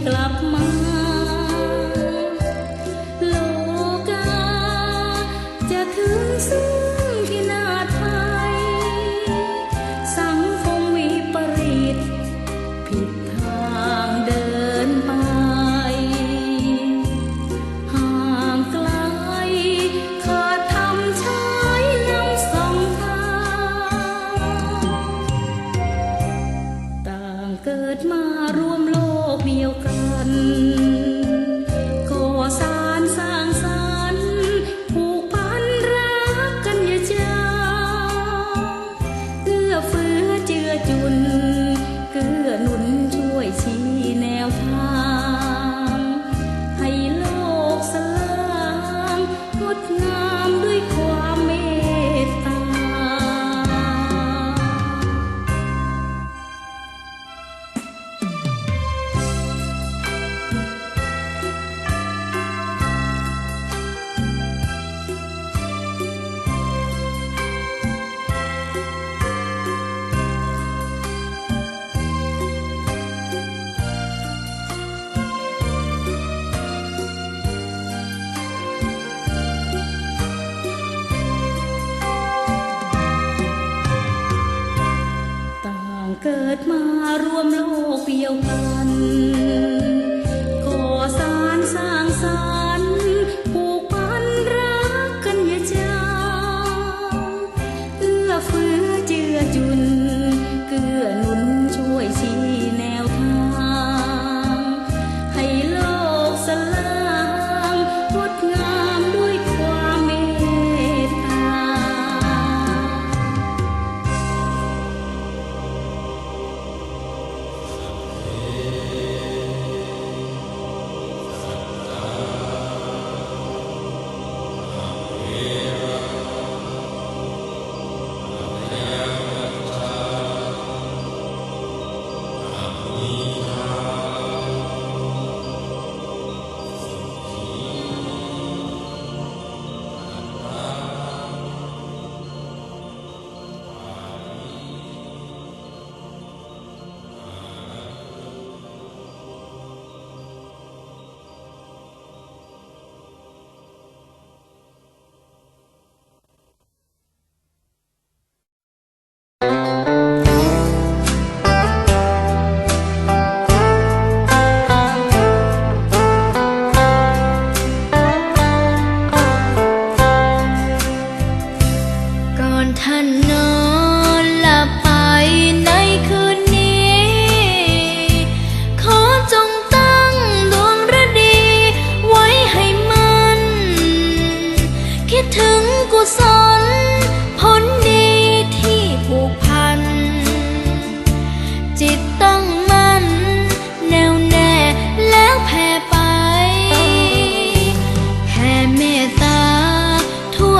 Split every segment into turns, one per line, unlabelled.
telah ารวมโลกเปียวกันก่อสารสร้างสาร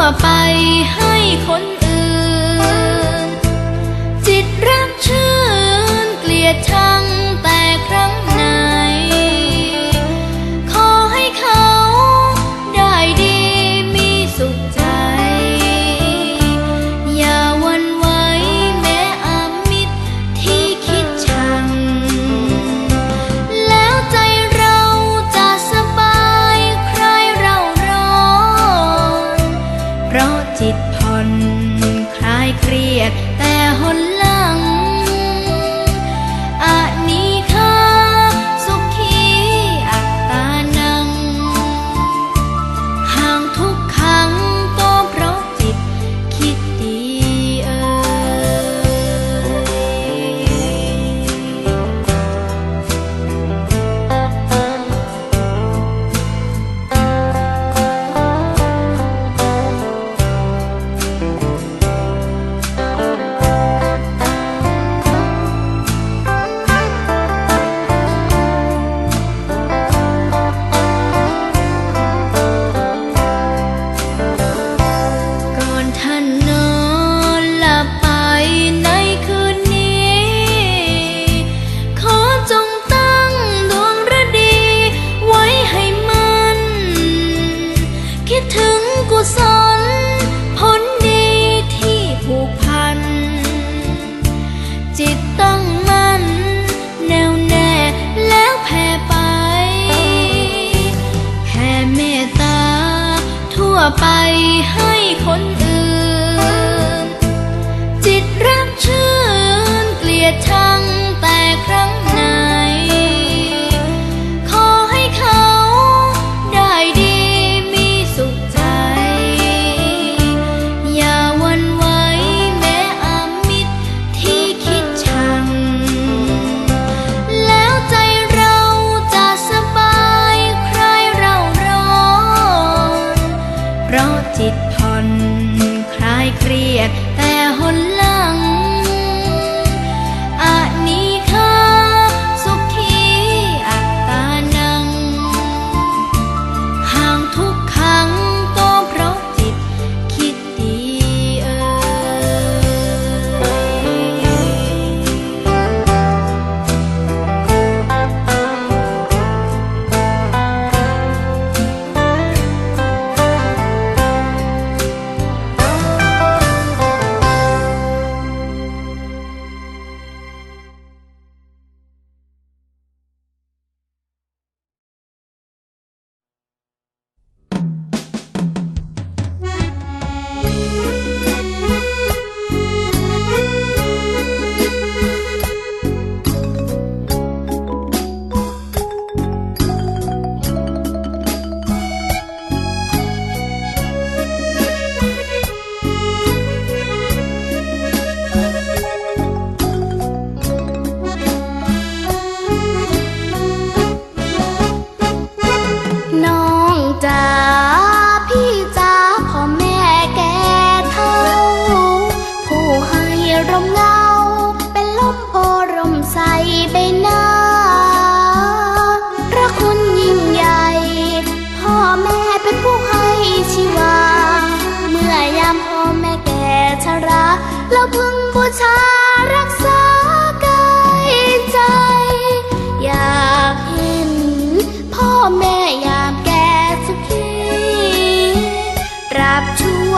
ว
ไปให้คน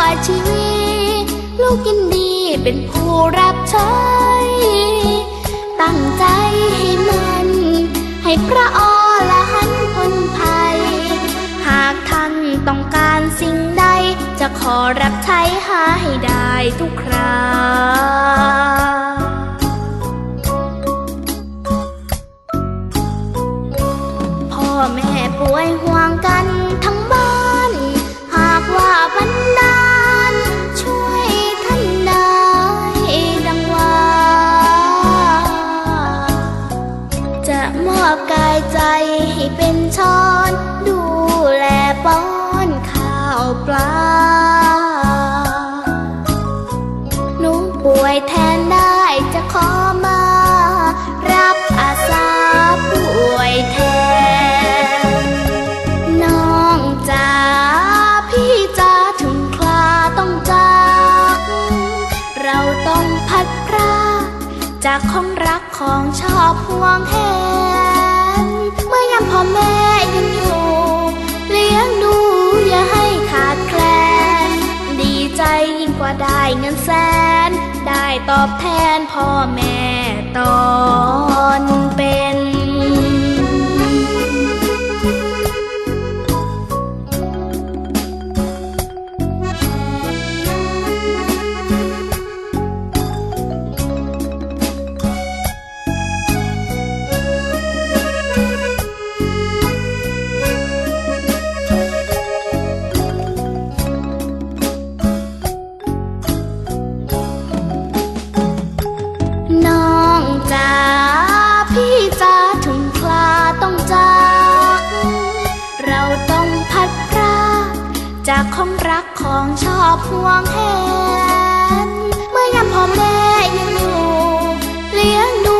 บชั่วชีวิต ลูกยินดีเป็นผู้รับใช้ ตั้งใจให้มัน ให้พระอรหันต์พ้นภัย หากท่านต้องการสิ่งใด จะขอรับใช้หาให้ได้ทุกคราพ่อแม่ป่วยห่วงกัน ลา หนูป่วยแทนได้จะขอมา รับอาสาป่วยแทน น้องจ๋าพี่จ๋าถึงคลาต้องจากเราต้องพัดพรากจากของรักของชอบห่วงแห อบแทนพ่อแม่ตอนากของรักของชอบห่วงแหนเมื่อยามพ่อแม่ยังอยู่ เลี้ยงดู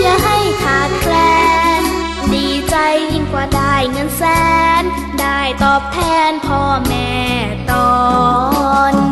อย่าให้ขาดแคลน ดีใจยิ่งกว่าได้เงินแสน ได้ตอบแทนพ่อแม่ตอนเป็น